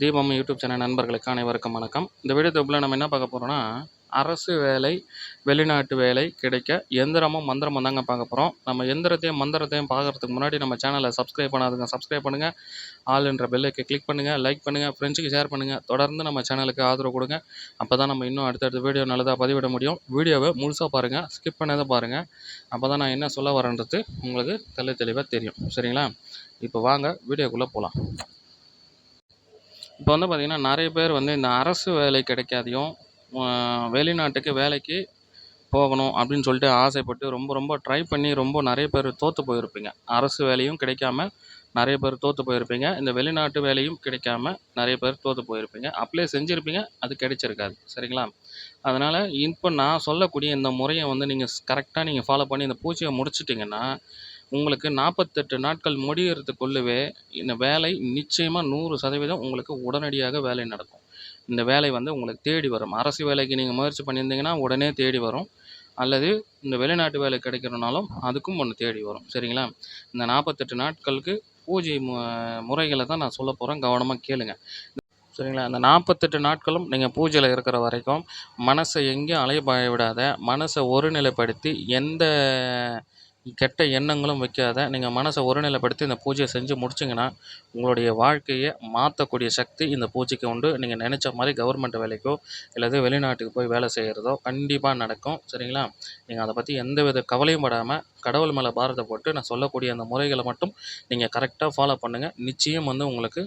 தீபம் YouTube channel நண்பர்களுக்கு அனைவருக்கும் வணக்கம். இந்த வீடியோ தொகுப்பில் நம்ம என்ன பார்க்க போகிறோம்னா அரசு வேலை வெளிநாட்டு வேலை கிடைக்க எந்திரமும் மந்திரமும் தாங்க பார்க்க போகிறோம் நம்ம எந்திரத்தையும் மந்திரத்தையும் பார்க்குறதுக்கு முன்னாடி நம்ம சேனலை சப்ஸ்கிரைப் பண்ணாதுங்க. சப்ஸ்கிரைப் பண்ணுங்கள் ஆல் என்ற பெல்லுக்கு கிளிக் பண்ணுங்கள் லைக் பண்ணுங்கள் ஃப்ரெண்ட்ஸுக்கு ஷேர் பண்ணுங்கள் தொடர்ந்து நம்ம சேனலுக்கு ஆதரவு கொடுங்க. அப்போ தான் நம்ம இன்னும் அடுத்தடுத்த வீடியோ நல்லதாக பதிவிட முடியும். வீடியோவை முழுசாக பாருங்கள் ஸ்கிப் பண்ணாத பாருங்கள் அப்போ தான் நான் என்ன சொல்ல வரேன்றது உங்களுக்கு தெளி தெளிவாக தெரியும். சரிங்களா? இப்போ வாங்க வீடியோக்குள்ளே போகலாம் இப்போ வந்து பார்த்திங்கன்னா நிறைய பேர் வந்து இந்த அரசு வேலை கிடைக்காதையும் வெளிநாட்டுக்கு வேலைக்கு போகணும் அப்படின்னு சொல்லிட்டு ஆசைப்பட்டு ரொம்ப ரொம்ப ட்ரை பண்ணி ரொம்ப நிறைய பேர் தோற்று போயிருப்பீங்க. அரசு வேலையும் கிடைக்காம நிறைய பேர் தோற்று போயிருப்பீங்க. இந்த வெளிநாட்டு வேலையும் கிடைக்காம நிறைய பேர் தோற்று போயிருப்பீங்க. அப்ளை செஞ்சுருப்பீங்க அது கிடைச்சிருக்காது. சரிங்களா? அதனால் இப்போ நான் சொல்லக்கூடிய இந்த முறையை வந்து நீங்கள் கரெக்டாக நீங்கள் ஃபாலோ பண்ணி இந்த பூஜையை முடிச்சிட்டிங்கன்னா உங்களுக்கு நாற்பத்தெட்டு நாட்கள் முடிகிறதுக்குள்ளவே இந்த வேலை நிச்சயமாக நூறு சதவீதம் உங்களுக்கு உடனடியாக வேலை நடக்கும். இந்த வேலை வந்து உங்களுக்கு தேடி வரும். அரசு வேலைக்கு நீங்கள் முயற்சி பண்ணியிருந்தீங்கன்னா உடனே தேடி வரும். அல்லது இந்த வெளிநாட்டு வேலை கிடைக்கிறனாலும் அதுக்கும் ஒன்று தேடி வரும். சரிங்களா? இந்த நாற்பத்தெட்டு நாட்களுக்கு பூஜை மு முறைகளை தான் நான் சொல்ல போகிறேன் கவனமாக கேளுங்க. சரிங்களா? அந்த நாற்பத்தெட்டு நாட்களும் நீங்கள் பூஜையில் இருக்கிற வரைக்கும் மனசை எங்கேயும் அலைபாய விடாத மனசை ஒருநிலைப்படுத்தி எந்த கெட்ட எண்ணங்களும் வைக்காத நீங்கள் மனசை ஒருநிலைப்படுத்தி இந்த பூஜையை செஞ்சு முடிச்சிங்கன்னா உங்களுடைய வாழ்க்கையை மாற்றக்கூடிய சக்தி இந்த பூஜைக்கு உண்டு. நீங்கள் நினச்ச மாதிரி கவர்மெண்ட் வேலைக்கோ அல்லது வெளிநாட்டுக்கு போய் வேலை செய்கிறதோ கண்டிப்பாக நடக்கும். சரிங்களா? நீங்கள் அதை பற்றி எந்த வித கவலையும் படாமல் கடவுள் மேலே பாரத்தை போட்டு நான் சொல்லக்கூடிய அந்த முறைகளை மட்டும் நீங்கள் கரெக்டாக ஃபாலோ பண்ணுங்கள் நிச்சயம் வந்து உங்களுக்கு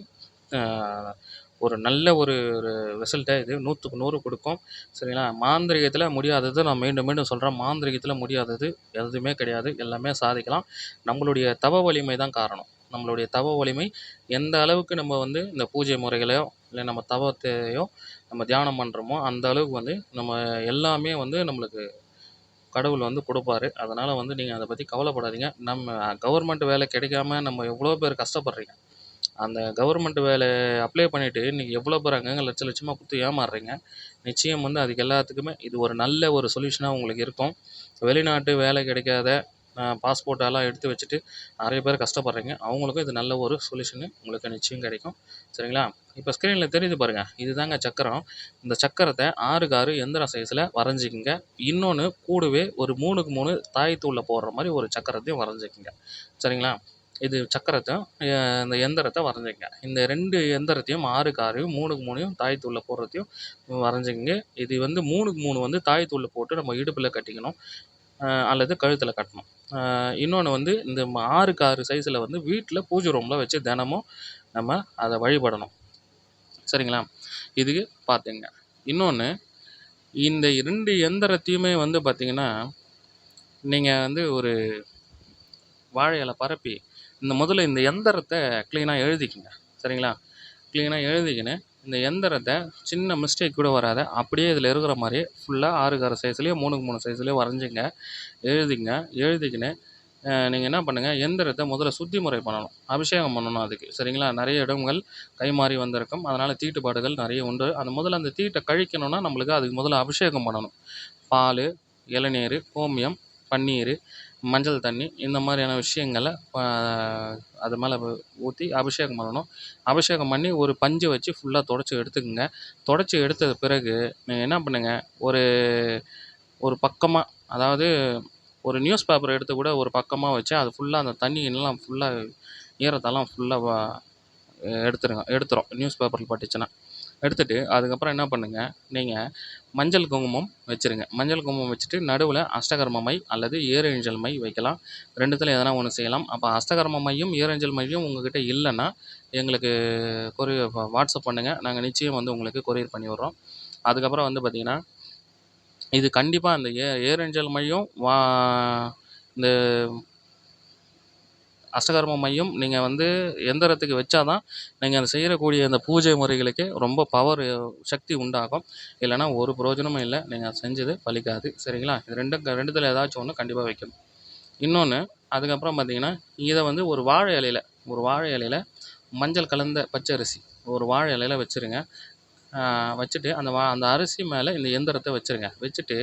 ஒரு நல்ல ஒரு ஒரு ரிசல்ட்டை இது. நூற்றுக்கு நூறு கொடுக்கும். சரிங்களா? மாந்திரிகத்தில் முடியாதது. நான் மீண்டும் மீண்டும் சொல்கிறேன் மாந்திரிகத்தில் முடியாதது எதுவுமே கிடையாது. எல்லாமே சாதிக்கலாம். நம்மளுடைய தவ வலிமை தான் காரணம். நம்மளுடைய தவ வலிமை எந்த அளவுக்கு நம்ம வந்து இந்த பூஜை முறைகளையோ இல்லை நம்ம தவத்தையோ நம்ம தியானம் பண்ணுறோமோ அந்த அளவுக்கு வந்து நம்ம எல்லாமே வந்து நம்மளுக்கு கடவுள் வந்து கொடுப்பாரு. அதனால் வந்து நீங்கள் அதை பற்றி கவலைப்படாதீங்க. நம்ம கவர்மெண்ட் வேலை கிடைக்காம நம்ம எவ்வளோ பேர் கஷ்டப்படுறீங்க? அந்த கவர்மெண்ட் வேலை அப்ளை பண்ணிவிட்டு இன்றைக்கி எவ்வளோ பேர் அங்கங்கே லட்ச லட்சமாக கொடுத்து ஏமாறுறீங்க? நிச்சயம் வந்து அதுக்கு எல்லாத்துக்குமே இது ஒரு நல்ல ஒரு சொல்யூஷனாக உங்களுக்கு இருக்கும். வெளிநாட்டு வேலை கிடைக்காத பாஸ்போர்ட்டெல்லாம் எடுத்து வச்சுட்டு நிறைய பேர் கஷ்டப்படுறீங்க. அவங்களுக்கும் இது நல்ல ஒரு சொல்யூஷனு உங்களுக்கு நிச்சயம் கிடைக்கும். சரிங்களா? இப்போ ஸ்க்ரீனில் தெரியுது பாருங்கள் இதுதாங்க சக்கரம். இந்த சக்கரத்தை ஆறுக்கு ஆறு எந்திர சைஸில் வரைஞ்சிக்கிங்க. இன்னொன்று கூடவே ஒரு மூணுக்கு மூணு தாயத்தூளில் போடுற மாதிரி ஒரு சக்கரத்தையும் வரைஞ்சிக்கிங்க. சரிங்களா? இது சக்கரத்தை இந்த எந்திரத்தை வரைஞ்சிக்கங்க இந்த ரெண்டு எந்திரத்தையும் ஆறுக்கு ஆறையும் மூணுக்கு மூணையும் தாயத்தூளில் போடுறதையும் வரைஞ்சிக்கங்க இது வந்து மூணுக்கு மூணு வந்து தாயத்தூளில் போட்டு நம்ம இடுப்பில் கட்டிக்கணும் அல்லது கழுத்தில் கட்டணும். இன்னொன்று வந்து இந்த ஆறுக்கு ஆறு சைஸில் வந்து வீட்டில் பூஜை ரூமில் வச்சு தினமும் நம்ம அதை வழிபடணும். சரிங்களா? இதுக்கு பார்த்துங்க. இன்னொன்று இந்த ரெண்டு எந்திரத்தையுமே வந்து பார்த்திங்கன்னா நீங்கள் வந்து ஒரு வாழை இலை பரப்பி இந்த முதல்ல இந்த எந்திரத்தை க்ளீனாக எழுதிக்கங்க. சரிங்களா? க்ளீனாக எழுதிக்கின்னு இந்த எந்திரத்தை சின்ன மிஸ்டேக் கூட வராத அப்படியே இதில் இருக்கிற மாதிரி ஃபுல்லாக ஆறுக்கு ஆறு சைஸ்லேயே மூணுக்கு மூணு சைஸ்லேயே வரைஞ்சிங்க. எழுதிங்க. எழுதிக்கின்னு நீங்கள் என்ன பண்ணுங்கள் எந்திரத்தை முதல்ல சுத்தி முறை பண்ணணும். அபிஷேகம் பண்ணணும் அதுக்கு. சரிங்களா? நிறைய இடங்கள் கை மாறி வந்திருக்கும். அதனால் தீட்டுப்பாடுகள் நிறைய உண்டு. அந்த முதல்ல அந்த தீட்டை கழிக்கணும்னா நம்மளுக்கு அதுக்கு முதல்ல அபிஷேகம் பண்ணணும். பால் இளநீர் கோமியம் பன்னீர் மஞ்சள் தண்ணி இந்த மாதிரியான விஷயங்களை அது மேலே ஊற்றி அபிஷேகம் பண்ணணும். அபிஷேகம் பண்ணி ஒரு பஞ்சு வச்சு ஃபுல்லாக தொடச்சி எடுத்துக்கோங்க. தொடச்சி எடுத்தது பிறகு நீங்கள் என்ன பண்ணுங்கள் ஒரு ஒரு பக்கமாக அதாவது ஒரு நியூஸ் பேப்பர் எடுத்து கூட ஒரு பக்கமாக வச்சு அது ஃபுல்லாக அந்த தண்ணியெல்லாம் ஃபுல்லாக ஈரத்தெல்லாம் ஃபுல்லாக எடுத்துருங்க எடுத்துரும். நியூஸ் பேப்பரில் பட்டுச்சுன்னா. எடுத்துகிட்டு அதுக்கப்புறம் என்ன பண்ணுங்கள் நீங்கள் மஞ்சள் குங்குமம் வச்சுருங்க. மஞ்சள் குங்குமம் வச்சுட்டு நடுவில் அஷ்டகர்ம மை அல்லது ஏரேஞ்சல் மை வைக்கலாம். ரெண்டுத்தில் எதனா ஒன்று செய்யலாம். அப்போ அஷ்டகர்ம மையும் ஏரேஞ்சல் மையும் உங்ககிட்ட இல்லைன்னா எங்களுக்கு கொரியர் வாட்ஸ்அப் பண்ணுங்கள் நாங்கள் நிச்சயம் வந்து உங்களுக்கு கொரியர் பண்ணி விட்றோம். அதுக்கப்புறம் வந்து பார்த்திங்கன்னா இது கண்டிப்பாக அந்த ஏ ஏரேஞ்சல் மையும் வா இந்த அஷ்டகர்ம மையம் நீங்கள் வந்து எந்திரத்துக்கு வச்சாதான் நீங்கள் அதை செய்யக்கூடிய அந்த பூஜை முறைகளுக்கு ரொம்ப பவர் சக்தி உண்டாகும். இல்லைன்னா ஒரு பிரயோஜனமும் இல்லை. நீங்கள் செஞ்சது பலிக்காது. சரிங்களா? இது ரெண்டும் ரெண்டுத்தில் ஏதாச்சும் ஒன்று கண்டிப்பாக வைக்கணும். இன்னொன்று அதுக்கப்புறம் பார்த்தீங்கன்னா இதை வந்து ஒரு வாழை இலையில ஒரு வாழை இலையில மஞ்சள் கலந்த பச்சரிசி ஒரு வாழை இலையில வச்சுருங்க. வச்சுட்டு அந்த வா அந்த அரிசி மேலே இந்த எந்திரத்தை வச்சுருங்க. வச்சுட்டு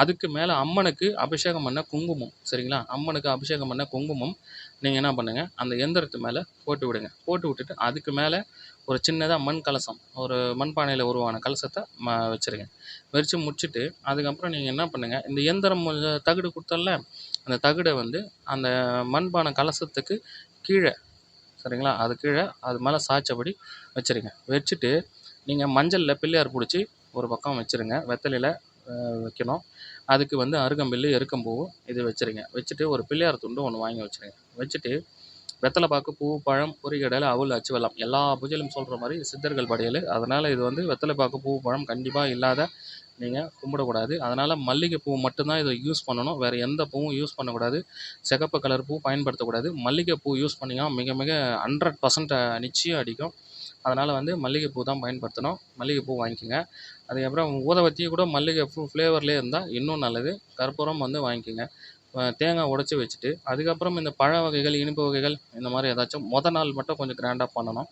அதுக்கு மேலே அம்மனுக்கு அபிஷேகம் பண்ண குங்குமம். சரிங்களா? அம்மனுக்கு அபிஷேகம் பண்ண குங்குமம் நீங்கள் என்ன பண்ணுங்கள் அந்த எந்திரத்து மேலே போட்டு விடுங்க. போட்டு விட்டுட்டு அதுக்கு மேலே ஒரு சின்னதாக மண் கலசம் ஒரு மண்பானையில் உருவான கலசத்தை ம வச்சுருங்க. வச்சு முடிச்சுட்டு அதுக்கப்புறம் நீங்கள் என்ன பண்ணுங்கள் இந்த எந்திரம் தகடு கொடுத்தோம்ல அந்த தகடை வந்து அந்த மண்பானை கலசத்துக்கு கீழே சரிங்களா அது கீழே அது மேலே சாய்ச்சபடி வச்சுருங்க. வச்சுட்டு நீங்கள் மஞ்சளில் பிள்ளையார் பிடிச்சி ஒரு பக்கம் வச்சுருங்க வெத்தலையில் வைக்கணும். அதுக்கு வந்து அருகம்பில்லு எருக்கம்பூ இது வச்சுருங்க. வச்சுட்டு ஒரு பிள்ளையார் துண்டு ஒன்று வாங்கி வச்சுருங்க. வச்சுட்டு வெத்தலை பாக்கு பூ பழம் பொரிகடலை அவுள் அச்சு வெல்லம் எல்லா பூஜையிலும் சொல்கிற மாதிரி சித்தர்கள் படையல். அதனால் இது வந்து வெத்தலை பாக்கு பூ பழம் கண்டிப்பாக இல்லாத நீங்கள் கும்பிடக்கூடாது. அதனால் மல்லிகை பூ மட்டும்தான் இதை யூஸ் பண்ணணும். வேறு எந்த பூவும் யூஸ் பண்ணக்கூடாது. சிகப்பு கலர் பூ பயன்படுத்தக்கூடாது. மல்லிகை பூ யூஸ் பண்ணிங்கன்னா மிக மிக ஹண்ட்ரட் பர்சன்ட் நிச்சயம் அடிக்கும். அதனால் வந்து மல்லிகை பூ தான் பயன்படுத்தணும். மல்லிகை பூ வாங்கிக்கோங்க. அதுக்கப்புறம் ஊதுவத்தி கூட மல்லிகை பூ ஃப்ளேவர்லேயே இருந்தால் இன்னும் நல்லது. கற்பூரம் வந்து வாங்கிக்கோங்க. தேங்காய் உடச்சி வச்சுட்டு அதுக்கப்புறம் இந்த பழ வகைகள் இனிப்பு வகைகள் இந்த மாதிரி ஏதாச்சும் மொதல் நாள் மட்டும் கொஞ்சம் கிராண்டாக பண்ணணும்.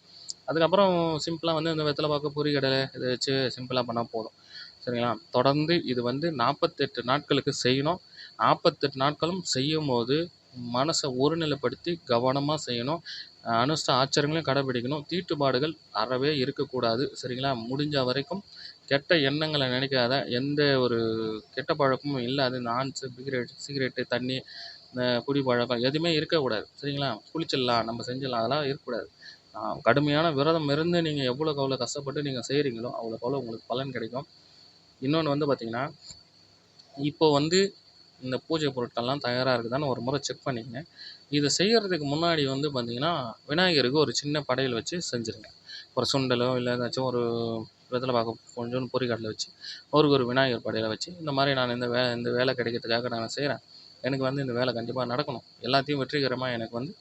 அதுக்கப்புறம் சிம்பிளாக வந்து இந்த வெத்தலை பாக்கு பொரிகடலை இதை வச்சு சிம்பிளாக பண்ணால் போதும். சரிங்களா? தொடர்ந்து இது வந்து நாற்பத்தெட்டு நாட்களுக்கு செய்யணும். நாற்பத்தெட்டு நாட்களும் செய்யும் போது மனசை ஒருநிலைப்படுத்தி கவனமாக செய்யணும். அனுஷ்ட ஆச்சாரங்களையும் கடைப்பிடிக்கணும். தீட்டுப்பாடுகள் அறவே இருக்கக்கூடாது. சரிங்களா? முடிஞ்ச வரைக்கும் கெட்ட எண்ணங்களை நினைக்காத எந்த ஒரு கெட்ட பழக்கமும் இல்லாத இந்த ஆன்ஸு சிகரெட் சிகரெட்டு தண்ணி இந்த குடி பழக்கம் எதுவுமே இருக்கக்கூடாது. சரிங்களா? குளிச்சிடலாம் நம்ம செஞ்சிடலாம் அதெல்லாம் இருக்கக்கூடாது. கடுமையான விரதம் இருந்து நீங்கள் எவ்வளோக்கு அவ்வளோ கஷ்டப்பட்டு நீங்கள் செய்கிறீங்களோ அவ்வளோக்கு அவ்வளோ உங்களுக்கு பலன் கிடைக்கும். இன்னொன்று வந்து பார்த்தீங்கன்னா இப்போ வந்து இந்த பூஜை பொருட்கள்லாம் தயாராக இருக்குதான்னு ஒரு முறை செக் பண்ணிக்கங்க. இதை செய்கிறதுக்கு முன்னாடி வந்து பார்த்தீங்கன்னா விநாயகருக்கு ஒரு சின்ன படையல் வச்சு செஞ்சுருங்க. ஒரு சுண்டலோ இல்லை ஏதாச்சும் ஒரு வெத்தலை பாக்கு கொஞ்சோண்டு பொரிக்கடலை வச்சு அவருக்கு ஒரு விநாயகர் படையலை வச்சு இந்த மாதிரி நான் இந்த வே இந்த வேலை கிடைக்கிறதுக்காக நான் செய்கிறேன் எனக்கு வந்து இந்த வேலை கண்டிப்பாக நடக்கணும். எல்லாத்தையும் வெற்றிகரமாக எனக்கு வந்து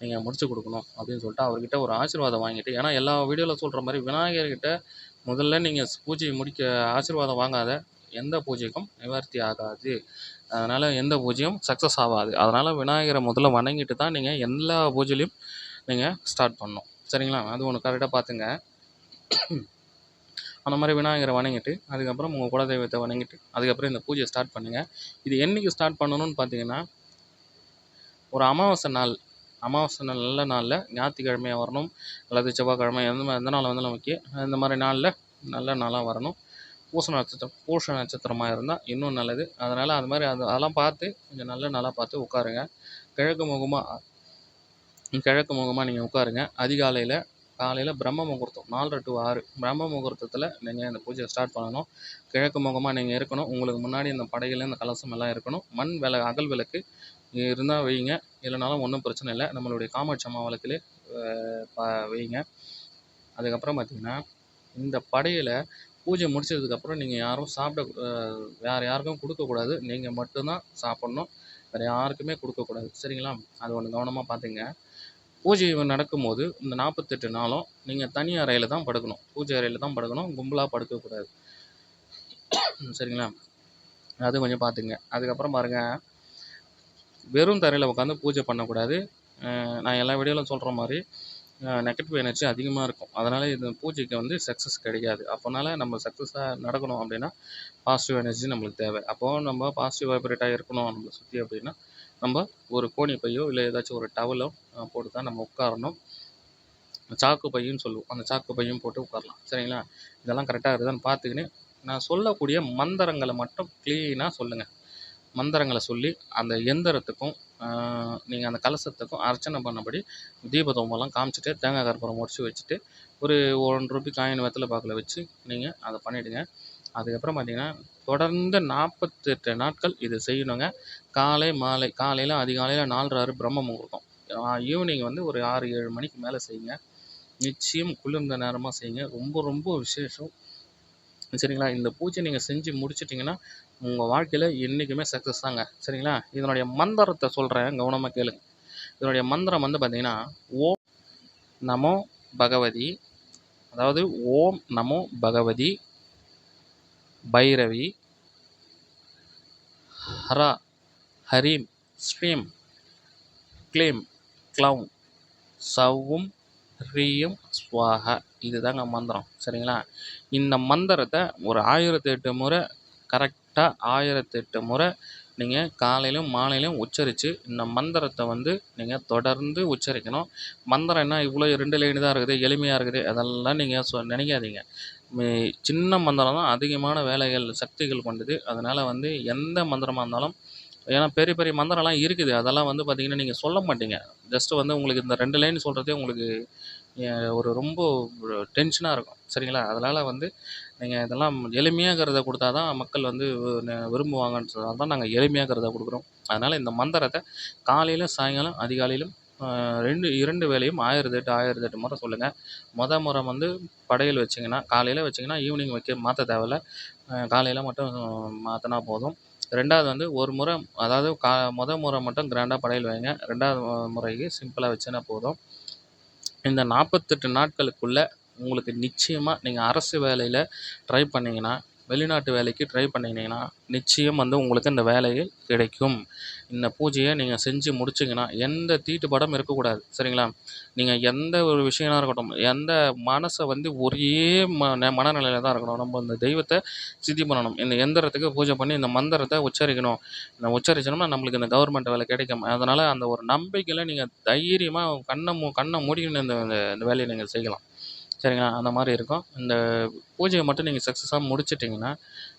நீங்கள் முடிச்சு கொடுக்கணும் அப்படின்னு சொல்லிட்டு அவர்கிட்ட ஒரு ஆசீர்வாதம் வாங்கிட்டு ஏன்னா எல்லா வீடியோவில் சொல்கிற மாதிரி விநாயகர்கிட்ட முதல்ல நீங்கள் பூஜையை முடிக்க ஆசீர்வாதம் வாங்காத எந்த பூஜைக்கும் நிவர்த்தி ஆகாது. அதனால் எந்த பூஜையும் சக்ஸஸ் ஆகாது அதனால் விநாயகரை முதல்ல வணங்கிட்டு தான் நீங்கள் எல்லா பூஜையிலையும் நீங்கள் ஸ்டார்ட் பண்ணணும். சரிங்களா? அது ஒன்று கரெக்டாக பார்த்துங்க அந்த மாதிரி விநாயகரை வணங்கிட்டு அதுக்கப்புறம் உங்கள் குலதெய்வத்தை வணங்கிட்டு அதுக்கப்புறம் இந்த பூஜையை ஸ்டார்ட் பண்ணுங்கள் இது என்றைக்கு ஸ்டார்ட் பண்ணணும்னு பார்த்தீங்கன்னா ஒரு அமாவாசை நாள் அமாவாசை நாள் நல்ல நாளில் ஞாயிற்றுக்கிழமையாக வரணும் அல்லது செவ்வாய்க்கிழமை எந்த எந்த நாள் வந்தாலும் ஓகே இந்த மாதிரி நாளில் நல்ல நாளாக வரணும். பூச நட்சத்திரம் பூச நட்சத்திரமாக இருந்தால் இன்னும் நல்லது. அதனால் அது மாதிரி அது அதெல்லாம் பார்த்து கொஞ்சம் நல்ல நல்லா பார்த்து உட்காருங்க. கிழக்கு முகமாக கிழக்கு முகமாக நீங்கள் உட்காருங்க. அதிகாலையில் காலையில் பிரம்ம முகூர்த்தம் நாலரை டு ஆறு. பிரம்ம முகூர்த்தத்தில் நீங்கள் இந்த பூஜையை ஸ்டார்ட் பண்ணணும். கிழக்கு முகமாக நீங்கள் இருக்கணும். உங்களுக்கு முன்னாடி இந்த படையில் இந்த கலசம் எல்லாம் இருக்கணும். மண் வில அகல் விளக்கு இருந்தால் வைங்க. இல்லைனாலும் ஒன்றும் பிரச்சனை இல்லை. நம்மளுடைய காமாட்சி அம்மா விளக்குலே வைங்க. அதுக்கப்புறம் பார்த்திங்கன்னா இந்த படையில் பூஜை முடிச்சதுக்கப்புறம் நீங்கள் யாரும் சாப்பிட வேறு யாருக்கும் கொடுக்கக்கூடாது நீங்கள் மட்டும்தான் சாப்பிட்ணும். வேறு யாருக்குமே கொடுக்கக்கூடாது சரிங்களா? அது ஒன்று கவனமாக பார்த்துங்க பூஜை நடக்கும்போது இந்த நாற்பத்தெட்டு நாளும் நீங்கள் தனி அறையில் தான் படுக்கணும். பூஜை அறையில் தான் படுக்கணும். கும்பலாக படுக்கக்கூடாது சரிங்களா? அது கொஞ்சம் பார்த்துங்க அதுக்கப்புறம் பாருங்கள் வெறும் தரையில் உட்காந்து பூஜை பண்ணக்கூடாது. நான் எல்லா வீடியோவிலும் சொல்கிற மாதிரி நெகட்டிவ் எனர்ஜி அதிகமாக இருக்கும். அதனால் இந்த பூஜைக்கு வந்து சக்ஸஸ் கிடைக்காது. அப்போனால நம்ம சக்ஸஸாக நடக்கணும் அப்படின்னா பாசிட்டிவ் எனர்ஜி நம்மளுக்கு தேவை. அப்போது நம்ம பாசிட்டிவ் வைப்ரேட்டாக இருக்கணும் நம்மளை சுற்றி அப்படின்னா நம்ம ஒரு கோணி பையோ இல்லை ஏதாச்சும் ஒரு டவலோ போட்டு தான் நம்ம உட்காரணும். சாக்கு பையும் சொல்லுவோம். அந்த சாக்கு பையும் போட்டு உட்காரலாம். சரிங்களா? இதெல்லாம் கரெக்டாக இருக்குதான்னு பார்த்துக்கின்னு நான் சொல்லக்கூடிய மந்திரங்களை மட்டும் க்ளீனாக சொல்லுங்கள் மந்திரங்களை சொல்லி அந்த எந்திரத்துக்கும் நீங்கள் அந்த கலசத்துக்கும் அர்ச்சனை பண்ணபடி தீபதூபம்லாம் காமிச்சிட்டு தேங்காய் கற்பூரம் முடிச்சு வச்சுட்டு ஒரு ஒன் ரூபி காயின் வெத்தலை பாக்கில் வச்சு நீங்கள் அதை பண்ணிவிடுங்க அதுக்கப்புறம் பார்த்தீங்கன்னா தொடர்ந்து நாற்பத்தெட்டு நாட்கள் இது செய்யணுங்க. காலை மாலை காலையில் அதிகாலையில் நாலரை ஆறு பிரம்ம முகூர்த்தம். ஈவினிங் வந்து ஒரு ஆறு ஏழு மணிக்கு மேலே செய்யுங்க. நிச்சயம் குளிர்ந்த நேரமாக செய்யுங்க. ரொம்ப ரொம்ப விசேஷம். சரிங்களா? இந்த பூஜை நீங்கள் செஞ்சு முடிச்சிட்டிங்கன்னா உங்கள் வாழ்க்கையில் என்றைக்குமே சக்ஸஸ் தாங்க. சரிங்களா? இதனுடைய மந்திரத்தை சொல்கிறேன் கவனமாக கேளுங்க இதனுடைய மந்திரம் வந்து பார்த்தீங்கன்னா ஓம் நமோ பகவதி அதாவது ஓம் நமோ பகவதி பைரவி ஹரா ஹரீம் ஸ்ரீம் க்ளீம் க்ளவுன் சவ்வும் ஹ்ரீயும் ஸ்வாக இதுதாங்க மந்திரம். சரிங்களா? இந்த மந்திரத்தை ஒரு ஆயிரத்தி எட்டு முறை கரெக்டாக ஆயிரத்தெட்டு முறை நீங்கள் காலையிலும் மாலையிலும் உச்சரித்து இந்த மந்திரத்தை வந்து நீங்கள் தொடர்ந்து உச்சரிக்கணும். மந்திரம் என்ன? இவ்வளோ ரெண்டு லைனு தான் இருக்குது எளிமையாக இருக்குது. அதெல்லாம் நீங்கள் சொ நினைக்காதீங்க. மே சின்ன மந்திரம் தான் அதிகமான வேலைகள் சக்திகள் கொண்டது. அதனால் வந்து எந்த மந்திரமாக இருந்தாலும் ஏன்னா பெரிய பெரிய மந்திரம்லாம் இருக்குது. அதெல்லாம் வந்து பார்த்திங்கன்னா நீங்கள் சொல்ல மாட்டீங்க. ஜஸ்ட்டு வந்து உங்களுக்கு இந்த ரெண்டு லைன் சொல்கிறதே உங்களுக்கு ஒரு ரொம்ப ஒரு டென்ஷனாக இருக்கும். சரிங்களா? அதனால் வந்து நீங்கள் இதெல்லாம் எளிமையாகிறத கொடுத்தா தான் மக்கள் வந்து ந- விரும்புவாங்கன்றதால தான் நாங்கள் எளிமையாங்கிறத கொடுக்குறோம். அதனால் இந்த மந்திரத்தை காலையிலும் சாயங்காலம் அதிகாலையிலும் ரெண்டு இரண்டு வேளையும் ஆயிரத்தி எட்டு ஆயிரத்தி எட்டு முறை சொல்லுங்கள் மொதல் முறை வந்து படையல் வச்சிங்கன்னா காலையில் வச்சிங்கன்னா ஈவினிங் வைக்க மாற்ற தேவையில்ல. காலையில் மட்டும் மாற்றினா போதும். ரெண்டாவது வந்து ஒரு முறை அதாவது கா மொதல் முறை மட்டும் கிராண்டாக படையல் வைங்க. ரெண்டாவது முறைக்கு சிம்பிளாக வச்சுனா போதும். இந்த நாற்பத்தெட்டு நாட்களுக்குள்ளே உங்களுக்கு நிச்சயமாக நீங்கள் அரசு வேலையில் ட்ரை பண்ணிங்கன்னால் வெளிநாட்டு வேலைக்கு ட்ரை பண்ணிங்கன்னா நிச்சயம் வந்து உங்களுக்கு இந்த வேலைகள் கிடைக்கும். இந்த பூஜையை நீங்கள் செஞ்சு முடிச்சிங்கன்னா எந்த தீட்டுப்படம் இருக்கக்கூடாது. சரிங்களா? நீங்கள் எந்த ஒரு விஷயமாக இருக்கட்டும் எந்த மனசை வந்து ஒரே ம ந- தான் இருக்கணும். நம்ம இந்த தெய்வத்தை சித்தி பண்ணணும். இந்த எந்திரத்துக்கு பூஜை பண்ணி இந்த மந்திரத்தை உச்சரிக்கணும். இந்த உச்சரிச்சோம்னா நம்மளுக்கு இந்த கவர்மெண்ட் வேலை கிடைக்கும் அதனால் அந்த ஒரு நம்பிக்கையில் நீங்கள் தைரியமாக கண்ணை மூ கண்ணை மூடிக்கின்னு இந்த இந்த- இந்த வேலையை நீங்கள் செய்யலாம். சரிங்களா? அந்த மாதிரி இருக்கும். இந்த பூஜையை மட்டும் நீங்கள் சக்ஸஸாக முடிச்சிட்டிங்கன்னா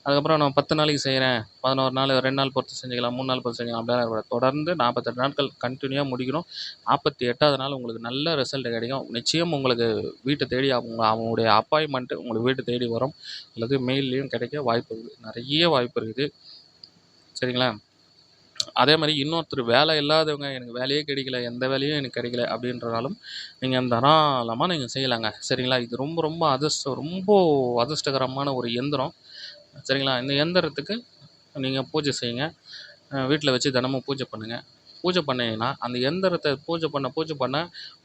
அதுக்கப்புறம் நான் பத்து நாளைக்கு செய்கிறேன் பதினோரு நாள் ரெண்டு நாள் பொறுத்து செஞ்சுக்கலாம் மூணு நாள் பொறுத்து செஞ்சுக்கலாம். அப்படிலாம் இருக்கக்கூடாது. தொடர்ந்து நாற்பத்தெட்டு நாட்கள் கண்டினியூவாக முடிக்கணும். நாற்பத்தி எட்டாவது நாள் உங்களுக்கு நல்ல ரிசல்ட் கிடைக்கும். நிச்சயம் உங்களுக்கு வீட்டை தேடி அவங்க அவங்களுடைய அப்பாயின்மெண்ட்டு உங்களுக்கு வீட்டை தேடி வரும். அல்லது மெயில்லையும் கிடைக்க வாய்ப்பு இருக்குது. நிறைய வாய்ப்பு இருக்குது. சரிங்களா? அதே மாதிரி இன்னொருத்தர் வேலை இல்லாதவங்க எனக்கு வேலையே கிடைக்கல எந்த வேலையும் எனக்கு கிடைக்கல அப்படின்றனாலும் நீங்கள் தாராளமாக நீங்கள் செய்யலாங்க. சரிங்களா? இது ரொம்ப ரொம்ப அதிர்ஷ்டம் ரொம்ப அதிர்ஷ்டகரமான ஒரு எந்திரம் சரிங்களா? இந்த எந்திரத்துக்கு நீங்கள் பூஜை செய்யுங்க. வீட்டில் வச்சு தினமும் பூஜை பண்ணுங்கள் பூஜை பண்ணீங்கன்னா அந்த எந்திரத்தை பூஜை பண்ண பூஜை பண்ண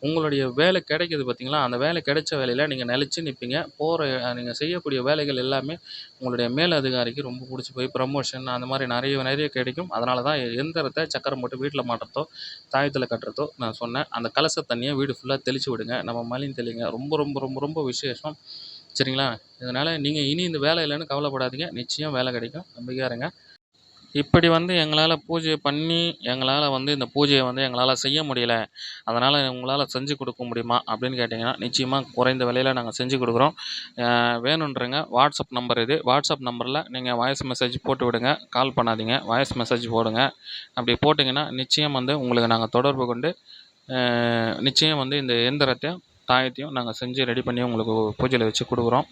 உங்களுடைய வேலை கிடைக்கிது பார்த்தீங்களா அந்த வேலை கிடைச்ச வேலையில் நீங்கள் நிலச்சி நிற்பீங்க போகிற நீங்கள் செய்யக்கூடிய வேலைகள் எல்லாமே உங்களுடைய மேல் அதிகாரிக்கு ரொம்ப பிடிச்சி போய் ப்ரமோஷன் அந்த மாதிரி நிறைய நிறைய கிடைக்கும். அதனால தான் எந்திரத்தை சக்கரம் போட்டு வீட்டில் மாட்டுறதோ தாயத்தில் கட்டுறதோ நான் சொன்னேன். அந்த கலச தண்ணியை வீடு ஃபுல்லாக தெளிச்சு விடுங்க. நம்ம மலின் தெளிங்க. ரொம்ப ரொம்ப ரொம்ப ரொம்ப விசேஷம். சரிங்களா? இதனால் நீங்கள் இனி இந்த வேலை இல்லைன்னு கவலைப்படாதீங்க. நிச்சயம் வேலை கிடைக்கும். நம்பிக்கையாக இருங்க. இப்படி வந்து எங்களால் பூஜை பண்ணி எங்களால் வந்து இந்த பூஜையை வந்து எங்களால் செய்ய முடியல. அதனால் உங்களால் செஞ்சு கொடுக்க முடியுமா அப்படின்னு கேட்டிங்கன்னா நிச்சயமாக குறைந்த விலையில் நாங்கள் செஞ்சு கொடுக்குறோம். வேணுன்றங்க வாட்ஸ்அப் நம்பர் இது. வாட்ஸ்அப் நம்பரில் நீங்கள் வாய்ஸ் மெசேஜ் போட்டு விடுங்க. கால் பண்ணாதீங்க. வாய்ஸ் மெசேஜ் போடுங்க. அப்படி போட்டிங்கன்னா நிச்சயம் வந்து உங்களுக்கு நாங்கள் தொடர்பு கொண்டு நிச்சயம் வந்து இந்த இயந்திரத்தை தாயத்தையும் நாங்கள் செஞ்சு ரெடி பண்ணி உங்களுக்கு பூஜையில் வச்சு கொடுக்குறோம்.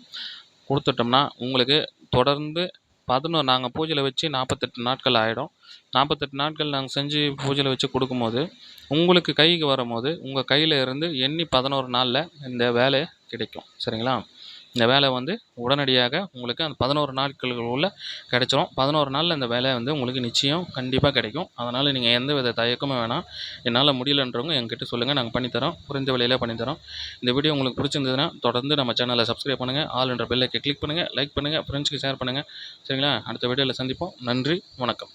கொடுத்துட்டோம்னா உங்களுக்கு தொடர்ந்து பதினோரு நாங்கள் பூஜையில் வச்சு நாற்பத்தெட்டு நாட்கள் ஆகிடும் நாற்பத்தெட்டு நாட்கள் நாங்கள் செஞ்சு பூஜையில் வச்சு கொடுக்கும்போது உங்களுக்கு கைக்கு வரும்போது உங்கள் கையில் இருந்து எண்ணி பதினோரு நாளில் இந்த வேலை கிடைக்கும். சரிங்களா? இந்த வேலை வந்து உடனடியாக உங்களுக்கு அந்த பதினோரு நாட்களுக்குள்ள கிடைச்சிரும். பதினோரு நாளில் இந்த வேலை வந்து உங்களுக்கு நிச்சயம் கண்டிப்பாக கிடைக்கும். அதனால் நீங்கள் எந்த வித தயக்கமும் வேணாம். என்னால் முடியலன்றவங்க என்கிட்ட சொல்லுங்கள் நாங்கள் பண்ணித்தரோம் புரிந்த வழியில் பண்ணித்தரோம் இந்த வீடியோ உங்களுக்கு பிடிச்சிருந்ததுன்னா தொடர்ந்து நம்ம சேனலை சப்ஸ்கிரைப் பண்ணுங்கள் ஆல் என்ற பெல்லைக்கு கிளிக் பண்ணுங்கள் லைக் பண்ணுங்கள் ஃப்ரெண்ட்ஸ்க்கு ஷேர் பண்ணுங்கள் சரிங்களா? அடுத்த வீடியோவில் சந்திப்போம். நன்றி. வணக்கம்.